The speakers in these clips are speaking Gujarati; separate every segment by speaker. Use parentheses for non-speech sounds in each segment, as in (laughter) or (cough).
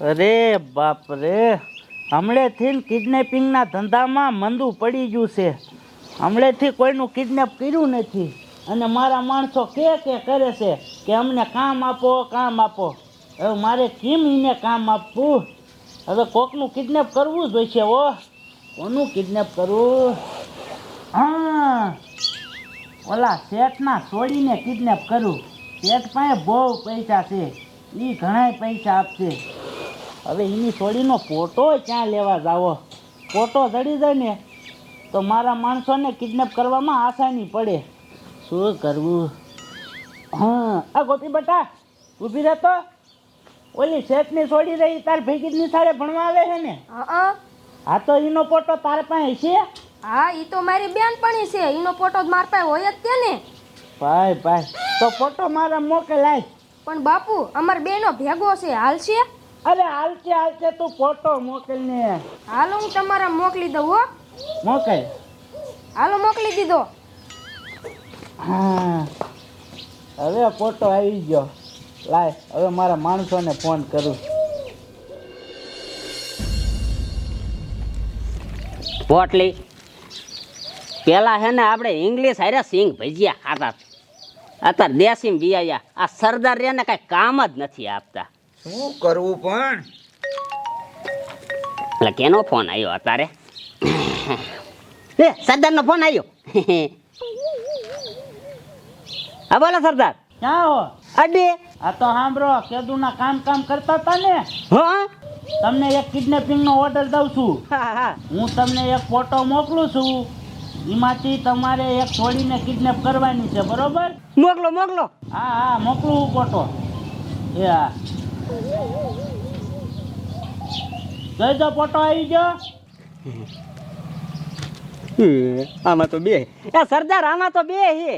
Speaker 1: અરે બાપ રે. હમણેથી કિડનેપિંગના ધંધામાં મંદું પડી ગયું છે. હમણેથી કોઈનું કિડનેપ કર્યું નથી. અને મારા માણસો કે કે કરે છે કે અમને કામ આપો કામ આપો. હવે મારે કેમ એને કામ આપવું? હવે કોકનું કિડનેપ કરવું જ છે ઓ કોનું કિડનેપ કરવું? હા. ઓલા શેઠના છોડીને કિડનેપ કરું. શેઠ પાસે બહુ પૈસા છે. એ ઘણાય પૈસા આપશે. હવે એની છોડીનો ફોટો ક્યાં લેવા જાવો? ફોટો ચડી જાય ને તો મારા માણસોને કિડનેપ કરવામાં આસાની પડે. શું કરવું? હા આ ગોપી બટા ઊભી રહેતો? ઓલી શેઠની છોડી રહી તાર ભેગી નિશાળે ભણવા આવે છે ને?
Speaker 2: હા
Speaker 1: હા તો એનો ફોટો તારે પાસે છે?
Speaker 2: હા એ તો મારી બેનપણી છે એનો ફોટો માર પાસે હોય જ તે ને.
Speaker 1: ભાઈ ભાઈ તો ફોટો મારા મોકલાય
Speaker 2: પણ બાપુ અમાર બેનો ભેગો છે હાલ છે?
Speaker 1: અરે હાલતે હાલતે તું ફોટો મોકલને
Speaker 2: હાલો હું તમારા મોકલી દઉં હો.
Speaker 1: મોકલ.
Speaker 2: હાલો મોકલી દીધો.
Speaker 1: હા. હવે ફોટો આવી ગયો. લાય હવે મારા માણસોને ફોન કરું.
Speaker 3: પોટલી પેલા હે ને આપણે ઇંગ્લિશ હારે સિંગ ભજીયા ખાતા અત્યારે દેશી બિયાયા. આ સરદાર રે ને કઈ કામ જ નથી આપતા.
Speaker 4: શું કરવું પણ?
Speaker 3: એટલે કેનો ફોન આવ્યો અત્યારે? એ સરદારનો ફોન આવ્યો હા બોલો સરદાર.
Speaker 1: ક્યાં હો?
Speaker 3: અડે.
Speaker 1: આ તો સાંભળો કેદુના કામ કામ કરતા હતા ને.
Speaker 3: હા.
Speaker 1: તમને એક કિડનેપિંગ નો ઓર્ડર દઉં છું.
Speaker 3: હા હા
Speaker 1: હું. તમને એક ફોટો મોકલું છું. એમાંથી તમારે એક છોડીને કિડનેપ કરવાની છે બરોબર?
Speaker 3: મોકલો મોકલો.
Speaker 1: હા હા મોકલું ફોટો એ હા. જોઈ દો ફોટો આવી ગયો?
Speaker 3: આમાં તો બે. એ સરદાર આમાં તો બે હે.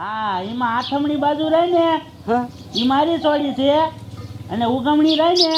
Speaker 1: હા એમાં આઠમણી બાજુ રહી ને
Speaker 3: હા.
Speaker 1: એ મારી છોડી છે. અને ઉગમણી રહી ને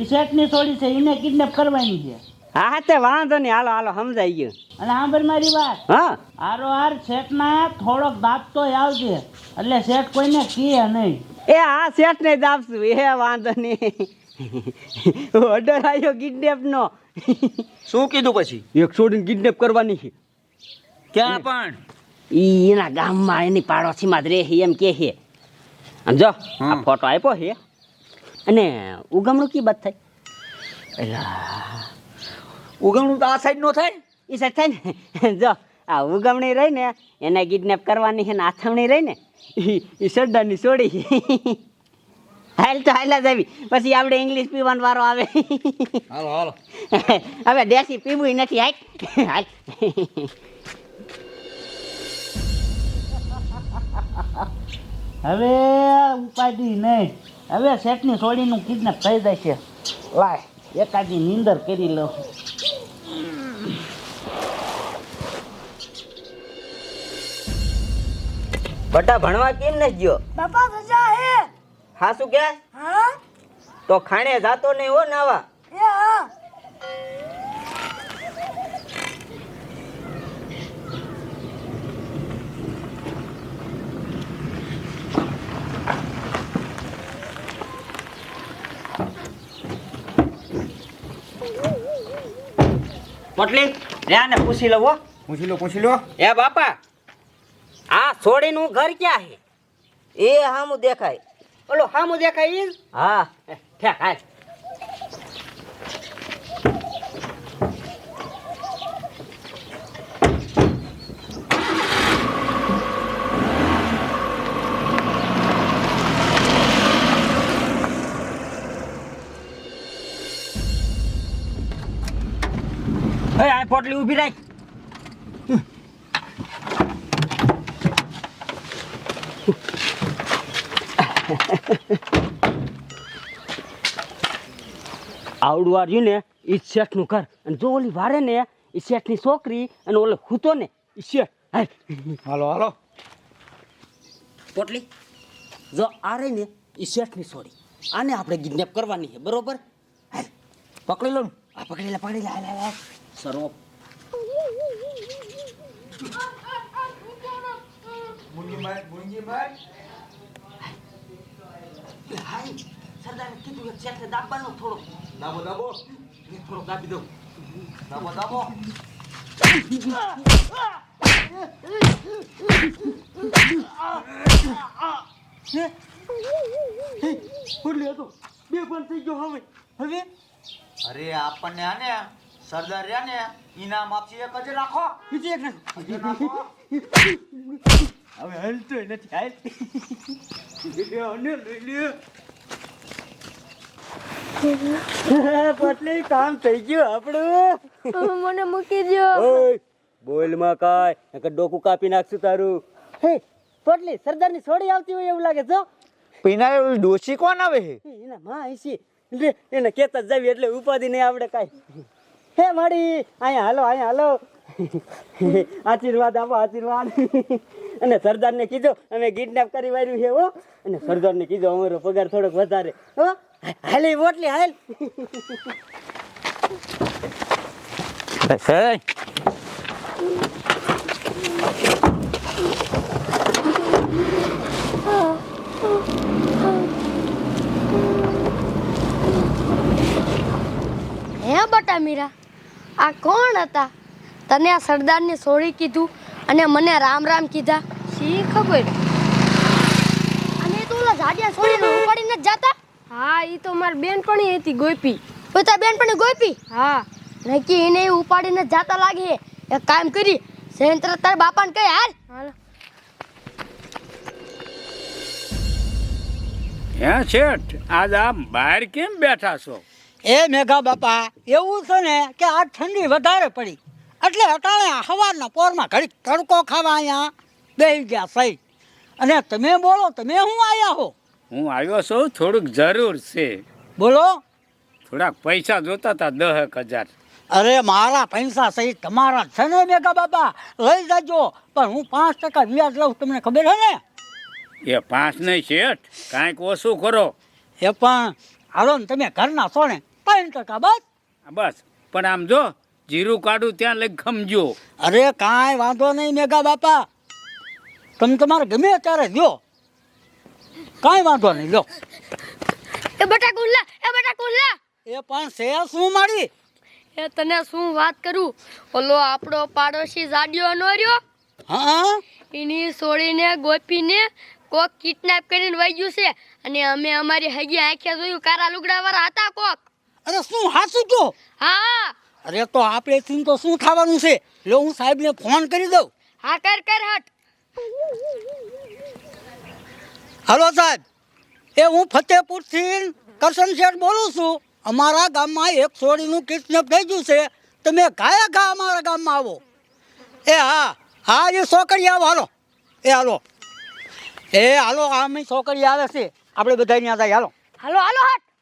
Speaker 1: એ શેઠની છોડી છે. એને કિડનેપ કરવાની છે.
Speaker 3: હા હા તે વાંધો નહીં. હાલો હાલો સમજાઈ ગયું.
Speaker 1: અને સાંભળ મારી વાત.
Speaker 3: હા.
Speaker 1: હારો હાર શેઠના થોડોક દાબતો આવજે. એટલે શેઠ કોઈને કહે નહીં.
Speaker 3: એ હા શેઠ ને જ આપશું એ વાંધો નહીં. ઓર્ડર આવ્યો કિડનેપ નો
Speaker 4: શું કીધું પછી?
Speaker 3: એક છોડીને કિડનેપ કરવાની છે.
Speaker 4: ક્યાં પણ?
Speaker 3: ઈ એના ગામમાં એની પાડોશીમાં જ રહે એમ કે છે. અને જો આ ફોટો આપ્યો છે. અને ઉગમણું કી બાદ થાય? એલા
Speaker 4: ઉગમણું તો આ સાઈડ નો થાય?
Speaker 3: એ સાઈડ થાય ને? જો આ ઉગમણી રહી ને એને કિડનેપ કરવાની છે ને આથમણી રહી ને એ સડ્ડાની છોડી હાલ તો હાલા જ આવી. પછી આપણે ઇંગ્લિશ પીવાનો વારો આવે.
Speaker 4: હાલો હાલો.
Speaker 3: હવે દેશી પીવું નથી હાલ. હાલ.
Speaker 1: હવે ઉપાધિ નહીં. હવે શેઠની છોડીનું કિડનેપ થઈ જાય છે લાય એકાદી નીંદર કરી લઉં.
Speaker 5: બટા ભણવા કેમ નથી ગયો?
Speaker 2: બાપા રજા હે.
Speaker 5: હા શું કે?
Speaker 2: હા?
Speaker 5: તો ખાણે જાતો નહીં હો નાવા.
Speaker 2: એ હા.
Speaker 3: પોટલી રે આને પૂછી લઉં હો.
Speaker 4: પૂછી લો પૂછી લો.
Speaker 3: એ બાપા આ છોડીનું ઘર ક્યાં છે?
Speaker 5: એ હામું દેખાય.
Speaker 3: ઓલો હામું દેખાય ઈ?
Speaker 5: હા.
Speaker 3: ઠેક હાલ. પોટલી ઊભી રાખ. આવડું આ રહ્યું ને એ શેઠનું ઘર. અને જો ઓલી વારે ને એ શેઠની છોકરી અને ઓલે હૂતો ને એ શેઠ.
Speaker 4: હાલો હાલો.
Speaker 3: પોટલી જો આ રહી ને એ શેઠની છોરી આને આપણે કિડનેપ કરવાની છે બરોબર? હાલ
Speaker 4: પકડી લો ને.
Speaker 3: આ પકડી લે પકડી લે હાલ હાલ હાલ સરો સરદારે કીધું એક શેઠે દાબવાનું થોડું
Speaker 4: દાબો દાબો.
Speaker 3: આપી દઉં.
Speaker 4: દાબો દાબો.
Speaker 3: હતો. બે પણ થઈ ગયો હવે. હવે?
Speaker 4: અરે આપણને આને સરદાર રહ્યા ને ઇનામ આપશે એક જ રાખો.
Speaker 3: બીજી એક નાખ.
Speaker 4: રાખો
Speaker 3: હવે હલતો નથી હાલ પટલી કામ થઈ ગયું આપણું.
Speaker 2: મને મૂકી દો.
Speaker 3: બોલમાં કાય નકર ડોકું કાપી નાખશું તારું. હે પટલી સરદારની છોડી આવતી હોય એવું લાગે છો
Speaker 4: પીના ડોશી કોણ આવે હે
Speaker 3: એના માં આઈસી એને કેતા જ જાવી એટલે ઉપાધિ નહીં આવડે કાય હે માડી અહીંયા હાલો અહીંયા હાલો. (laughs) આશીર્વાદ આપો આશીર્વાદ. અને સરદારને કીધું અમે કિડનેપ કરી વાર્યું છે હો. અને સરદારને કીધો અમારો પગાર થોડોક વધારે. હો? હાલ એ બોટલી હાલ
Speaker 2: હે બટા મીરા આ કોણ હતા? તને આ સરદારની સોળી કીધું અને મને રામ રામ કીધા. શી ખબર? અને તો ઓલા જાડિયા સોળીને ઉપાડીને જ જાતા? હા ઈ તો મારી બેનપણી હતી ગોપી. તો તાર બેનપણી ગોપી? હા. નકી એને ઉપાડીને જ જાતા લાગે. એક કામ કરી સેન્ટર તાર બાપાને કહી હાલ. હાલ.
Speaker 6: હે શેઠ આજ આમ બહાર કેમ બેઠા છો?
Speaker 7: એ મેઘા બાપા એવું છે ને કે આ ઠંડી વધારે પડી. એટલે અટાણે સવારના પોરમાં ઘડીક તડકો ખાવા અહીંયા બેસી ગયા સહી. અને તમે બોલો તમે હું આવ્યા હો?
Speaker 6: હું આવ્યો છું થોડુંક જરૂર છે.
Speaker 7: બોલો.
Speaker 6: થોડાક પૈસા જોતા હતા દસ હજાર.
Speaker 7: અરે મારા પૈસા સહિત તમારા છે ને મેઘા બાબા? લઈ જજો. પણ હું પાંચ ટકા વ્યાજ લઉં તમને ખબર છે ને?
Speaker 6: એ પાંચ નહીં શેઠ. કાંઈક ઓછું કરો.
Speaker 7: એ પણ હાલો ને તમે ઘરના છો ને ત્રણ ટકા બસ.
Speaker 6: બસ. પણ આમ જો જીરું કાઢું ત્યાં લઈ ખમજો.
Speaker 7: અરે કાંઈ વાંધો નહીં મેઘા બાપા. તમે તમારે ગમે ત્યારે જો કાંઈ વાંધો નહીં લો
Speaker 2: એ બટા કુલ્લા એ બટા કુલ્લા
Speaker 7: એ પણ છે શું મારી?
Speaker 2: એ તને શું વાત કરું? ઓલો આપણો પાડોશી જાડિયો નો રહ્યો
Speaker 7: હા?
Speaker 2: એની સોળીને ગોપીને કોક કિડનેપ કરીને વહી ગયું છે. અને અમે અમારી હગી આંખે જોયું કારા લુગડા વાળા હતા કોક.
Speaker 7: અરે શું હાસું છો
Speaker 2: હા.
Speaker 7: અરે તો આપણે તો શું થવાનું છે? લો હું સાહેબને ફોન કરી દઉં.
Speaker 2: હા કર કર હટ.
Speaker 7: હલો સાહેબ. એ હું ફતેહપુરથી કરશન શેઠ બોલું છું. અમારા ગામમાં એક છોડીનું કિડનેપ થઈ ગયું છે. તમે ઘાયા ઘા અમારા ગામમાં આવો. એ હા હા એ છોકરી આવો હાલો. એ હાલો. એ હાલો આમ છોકરી આવે છે. આપણે બધા ત્યાં થાય હાલો.
Speaker 2: હાલો હાલો હટ.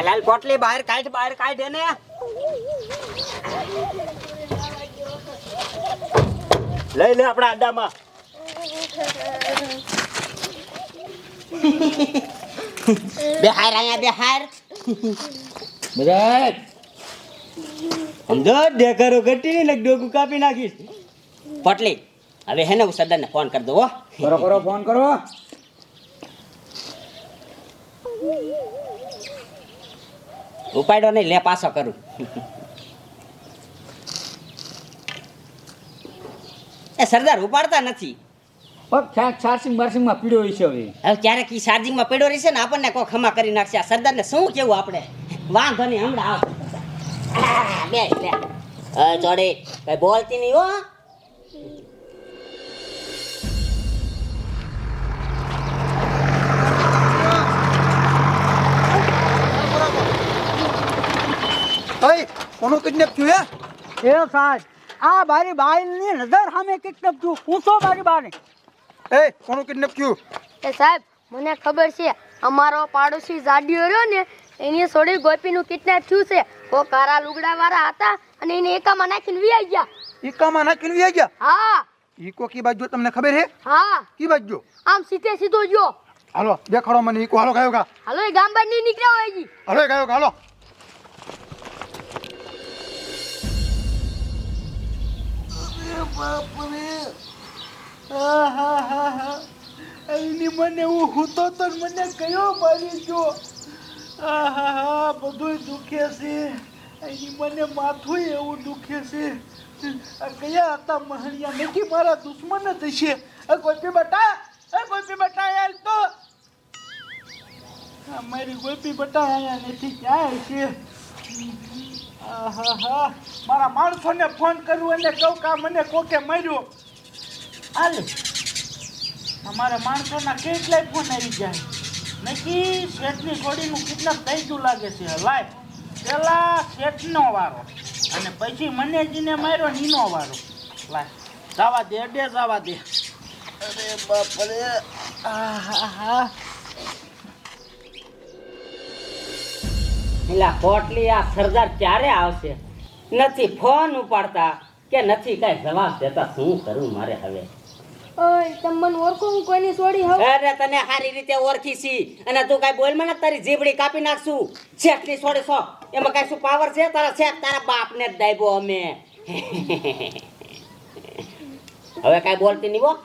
Speaker 3: હાલ હાલ પોટલી બહાર કાઢ બહાર કાઢ એને. લઈ લે આપણા અડ્ડામાં બિહાર અહીંયા બિહાર. બરાબર. સમજો ડેકરો ઘટી ને ડોકું કાપી નાખીશ. પોટલી હવે હે ને હું સરદારને ફોન કરી દઉં હો.
Speaker 4: કરો કરો ફોન કરો.
Speaker 3: ઉપાડ્યો નહીં લે પાછો કરું. એ સરદાર ઉપાડતા નથી.
Speaker 4: ચાર્જિંગ બાર્સિંગમાં પીડ્યો છે હવે.
Speaker 3: હવે ક્યારેક ઈ ચાર્જિંગમાં પીડ્યો રહેશે ને આપણને કોઈ ખમા કરી નાખશે. આ સરદારને શું કેવું આપણે? વાંધો નહીં હમણાં આવ. બે લે ચોડે કઈ બોલતી નહીં હો.
Speaker 4: અય કોનું કિડનેપ થયું હે?
Speaker 7: એ સાહેબ આ મારી બાઈની નજર સામે કિડનેપ થયું. પૂછો મારી બાને.
Speaker 4: એ કોનું કિડનેપ થયું?
Speaker 2: એ સાહેબ મને ખબર છે અમારો પાડોશી જાડિયો રહ્યો ને એની સોડી ગોપીનું કિડનેપ થયું છે. ઓ કારા લુગડા વાળા હતા અને એને એકામાં નાખીને વી ગયા.
Speaker 4: ઈકામાં નાખીને વ્યા ગયા?
Speaker 2: હા.
Speaker 4: ઈકો કી બાજુ તમને ખબર હે?
Speaker 2: હા.
Speaker 4: કી બાજુ?
Speaker 2: આમ સીધે સીધો જો
Speaker 4: હાલો દેખાડો મને ઈકો. હાલો ગયો કા
Speaker 2: હાલો એ ગામ બહાર નહીં નીકળ્યા હોય જી
Speaker 4: હાલો ગયો કા હાલો.
Speaker 1: એની મને હું હૂતો તો મને કયો મારી જો આહાહા બધુંય દુખે છે. એની મને માથું એવું દુખે છે. આ કયા હતા મહણિયા? નથી મારા દુશ્મન જ છે ગોપી બટા, એ ગોપી બટા યાર તો. મારી ગોપી બટા અહીંયા નથી, ક્યાં છે મારા માણસોને ફોન કરું અને કહું કે મને કોકે માર્યો. હાલે. અમારા માણસોના કેટલાય ફોન આવી જાય. નક્કી શેઠની છોડીનું કિડનેપ થઈ ગયું લાગે છે. લાય. પેલા શેઠનો વારો. અને પછી મને જીને માર્યો નીનો વારો. લાય. જવા દે અડે જવા દે. અરે બાપરે. આહાહા.
Speaker 3: એલા કોટલી આ સરદાર ક્યારે આવશે? નથી ફોન ઉપાડતા કે નથી કાંઈ જવાબ દેતા શું કરું મારે હવે?
Speaker 2: ઓય તમને મને ઓળખો હું કોઈની છોડી હોઉં?
Speaker 3: અરે તને સારી રીતે ઓળખી છી. અને તું કાંઈ બોલ મને તારી જીબડી કાપી નાખશું. શેઠની છોડી છો એમાં કાંઈ શું પાવર છે? તારા શેઠ તારા બાપને જ દાયબો અમે. (laughs) હવે કાંઈ બોલતી નહીં હો?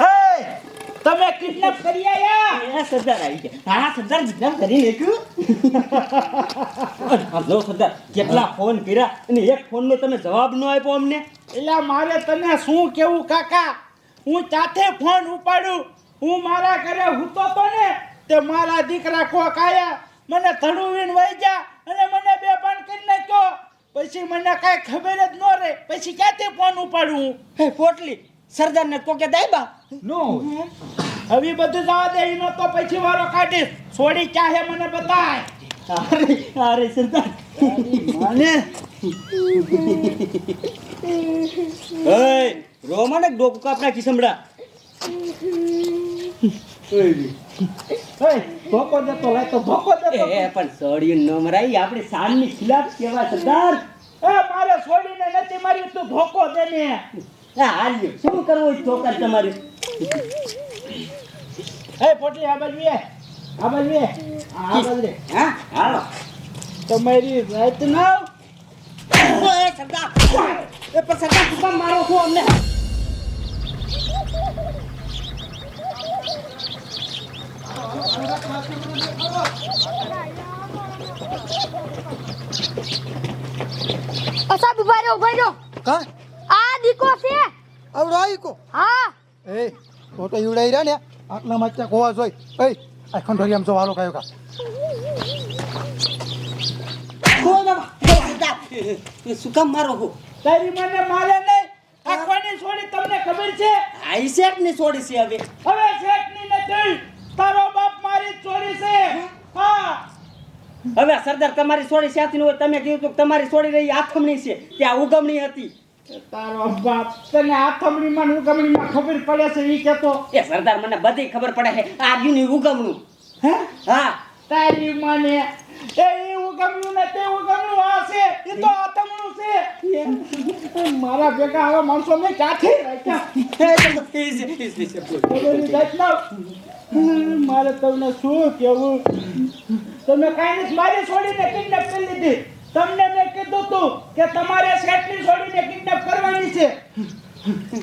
Speaker 1: હે! તમે કિડનેપ કરી આયા?
Speaker 3: સરદાર આવી ગયા. હા સરદાર વિક્રમ કરી નાખ્યું. લો સરદાર કેટલા ફોન કર્યા અને એક ફોનનો તમે જવાબ ન આપ્યો અમને?
Speaker 1: એટલે મારે તને શું કેવું કાકા? હું ચાથે ફોન ઉપાડું. હું મારા ઘરે હૂતો તો ને તે મારા દીકરા કોક આયા. મને ધડુવીને વહી ગયા અને મને બે પાન કરી નાખ્યો. પછી મને કાંઈ ખબર જ ન રહે. પછી ક્યાંથી ફોન ઉપાડું હું?
Speaker 3: હે પોટલી સરદારને તો કે દાયબા.
Speaker 1: નો. હવે બધું જવા દે એનો તો પછી વારો કાઢી છોડી ચાહે મને બતાય.
Speaker 3: અરે અરે સરદાર.
Speaker 1: મને.
Speaker 3: એય રોમાને ડોકું કાપના સંભળા.
Speaker 1: હે દેતો લાય તો ભોકો દેતો
Speaker 3: એ પણ સોડી ન મરાઈ આપણી સાનની ખિલાફ કેવા સરદાર?
Speaker 1: એ મારે છોડીને નથી મારી તું ભોકો દે ને.
Speaker 3: હાલ્યો શું કરવું છે તમારે?
Speaker 1: હે પોટલી આ બાજુ આ બાજુ આ બાજુ
Speaker 3: હા? હાલો.
Speaker 1: તમારી રાત ના
Speaker 3: ઓય સરદાર. એ સરદાર તું મારો છો અમને?
Speaker 2: અસાબ ઊભા રહ્યો ઊભા રહ્યો
Speaker 7: કા?
Speaker 2: દીકો છે?
Speaker 7: આવડો ઈકો.
Speaker 2: હા.
Speaker 7: એ તો તો ઈવડાઈ રહ્યા ને આટલા માચા કોવા જોઈ. એ આ આમ જો વાલો કાયો કા.
Speaker 3: શું કામ મારો હો?
Speaker 1: તારી મને મારે નહીં. આ કોની છોડી તમને ખબર છે?
Speaker 3: આઈ શેઠની છોડી છે હવે.
Speaker 1: હવે શેઠની નથી. તારો બાપ મારી છોડી છે. હા.
Speaker 3: હવે સરદાર તમારી છોડી સાથી હોય તમે કીધું તું તમારી છોડી રહી આથમણી છે. ત્યાં ઉગમણી હતી.
Speaker 1: તારો બાપ. તને આથમણીમાં ઉગમણીમાં ખબર પડે છે એ કેતો
Speaker 3: એ સરદાર મને બધી ખબર પડે છે આ ની ઉગમણું.
Speaker 1: હે?
Speaker 3: હા.
Speaker 1: તારી મને એ ઈ ને તે ઉગમ્યું આ છે ઈ તો આથમણું છે. મારા ભેગા આવા માણસો મેં ક્યાંથી રાખ્યા? મારે તમને શું કેવું? તમે કાંઈ નથી મારી છોડીને કિડનેપ કરી લીધી. તમને મેં કીધું તું કે તમારે શેઠની છોડીને કિડનેપ કરવાની છે.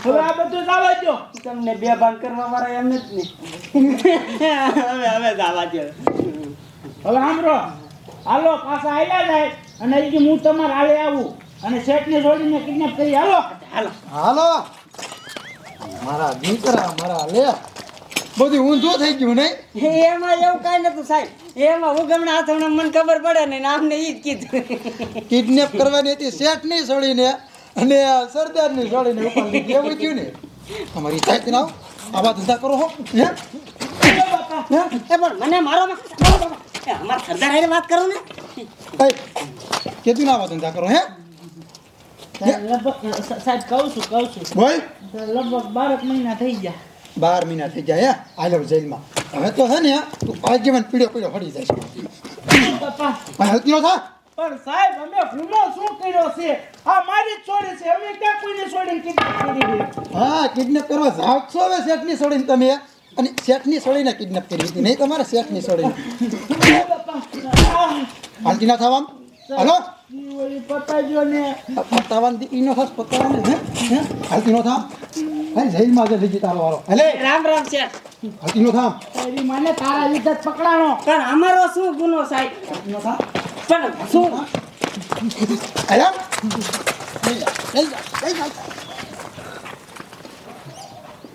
Speaker 1: હવે આ બધું જવા દો
Speaker 3: તમને બે ભાગ કરવા મારા એમ જ નહીં હવે હવે જવા દો
Speaker 1: હવે સાંભળો. હાલો પાછા આવ્યા જાય અને હજી હું તમારે હાલે આવું અને સેટને છોડીને કિડનેપ કરી હાલો.
Speaker 3: હાલો.
Speaker 7: હાલો. મારા દીકરા મારા લે. બધું ઊંધું થઈ ગયું નહીં?
Speaker 3: એમાં એવું કાંઈ નતું સાહેબ. એમાં ઉગમણા હાથમણા મને ખબર પડે ને આમને ઈ જ કીધું.
Speaker 7: કિડનેપ કરવાની હતી શેઠની છોડીને અને સરદારની છોડીને ઉપર લીધી એવું થયું ને? તમારી જાત ના આવા ધંધા કરો હો?
Speaker 3: એ પણ મને મારો અમારા સરદાર હારે વાત કરો ને.
Speaker 7: કેતું ના આવા ધંધા કરો હે?
Speaker 1: સાહેબ કહું છું કહું છું. લગભગ બારક મહિના થઈ ગયા.
Speaker 7: બાર મહિના થઈ ગયા હે? આલો જેલમાં. હવે તો હે ને તું આજીવન પીડ્યો પીડ્યો હળી જાય
Speaker 1: પપ્પા
Speaker 7: પણ હલકીનો થા?
Speaker 1: પણ સાહેબ અમે ગુનો શું કર્યો છે? આ મારી છોડી છે. અમે ક્યાં કોઈને છોડીને કિડનેપ કરી
Speaker 7: હા કિડનેપ કરવા જાવ છો હવે શેઠની છોડીને તમે. અને શેઠની છોડીને કિડનેપ કરી હતી નહીં તમારે શેઠની છોડીને.
Speaker 1: પપ્પા
Speaker 7: હાલતી ના થવા હલો.
Speaker 1: ને.
Speaker 8: પતાવાની દીકરીનો ખાસ પતાવાની હે? હે? હાલતીનો થામ હાલ જેલમાં જઈ લીધી તારો વારો હાલે.
Speaker 3: રામ રામ છે
Speaker 8: હાલતીનો થામ
Speaker 1: તારી મને તારા લીધે જ પકડાણો
Speaker 3: પણ અમારો શું ગુનો સાહેબ?
Speaker 8: હાલતીનો થામ
Speaker 3: પણ શું
Speaker 8: હાલ્યા લઈ જા લઈ જા.